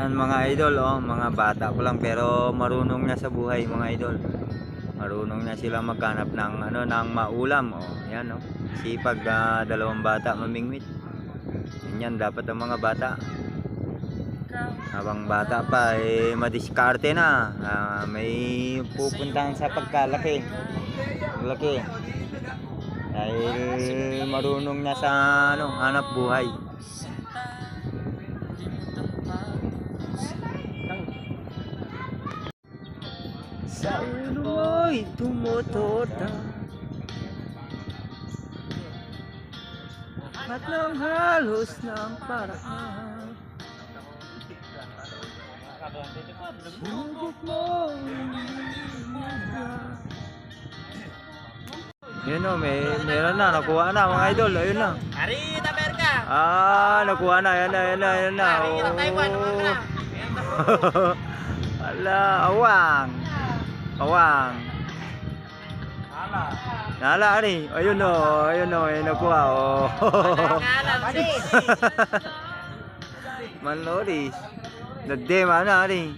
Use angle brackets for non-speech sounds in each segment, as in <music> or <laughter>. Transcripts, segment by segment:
Yan mga idol, oh, mga bata ko lang pero marunong na sa buhay mga idol. Marunong na sila maghanap ng ano ng maulam, oh. Yan oh. Sipag ah, dalawang bata mamingwit. Yan dapat ang mga bata. Habang bata pa eh madiskarte na. Ah, may pupuntahan sa pagkalaki. Laki. Dahil marunong na sa ano, hanap buhay. Sa ulo'y tumutota At nang halos ng paraan Sinubok mo Yun o, may, meron na, nakuha na mga idol, ayun na. Ari, taber ka! Ah, nakuha na, yan na, yan na, yan na. Ari, kita Taiwan, mga ka! <laughs> Ala, awang. Awang. Hala. Nala, ari. Ayun o, ayun o, ayun nakuha <laughs> o. Si! Manloris. Nagde, mana, ari.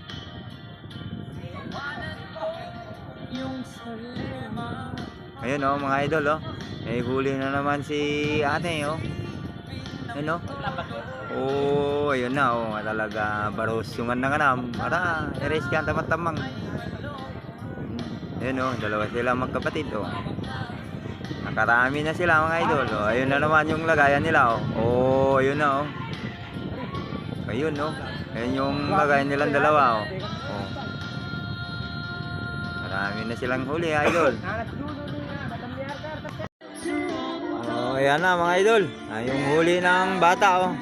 Ayun o, mga idol o. May huli na naman si ate o. Ayun o. Oh, ayun na oh, talaga barosungan na kanam. Para eres kan tamang-tamang. Ayun oh, dalawa sila magkapatid oh. Nakarami na sila mga idol. Oh, ayun na naman yung lagayan nila oh. Oh, ayun na oh. Ayun oh. Ayun yung lagayan nilang dalawa oh. Oh. Marami na silang huli idol. Oh, ayan na mga idol. Ah, yung huli ng bata oh.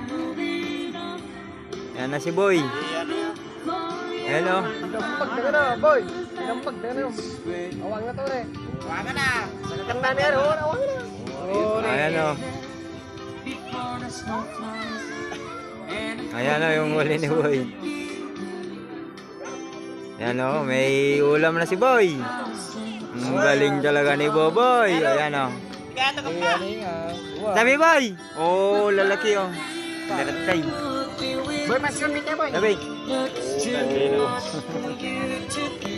Yan na si Boy. Ayan. Dampag na na, boy. Dampag na na. Awang na to, re. Waga na! Ganda na oh. Awang na. Oh, Ayan oh. Ayan oh yung huli ni Boy. Ayan oh, may ulam na si Boy. Ang galing talaga ni Boboy. Ayan ito ka pa! Sabi Boy! Oh, lalaki oh. Daratay. Boy, mas yun, boy. Sabi. <laughs>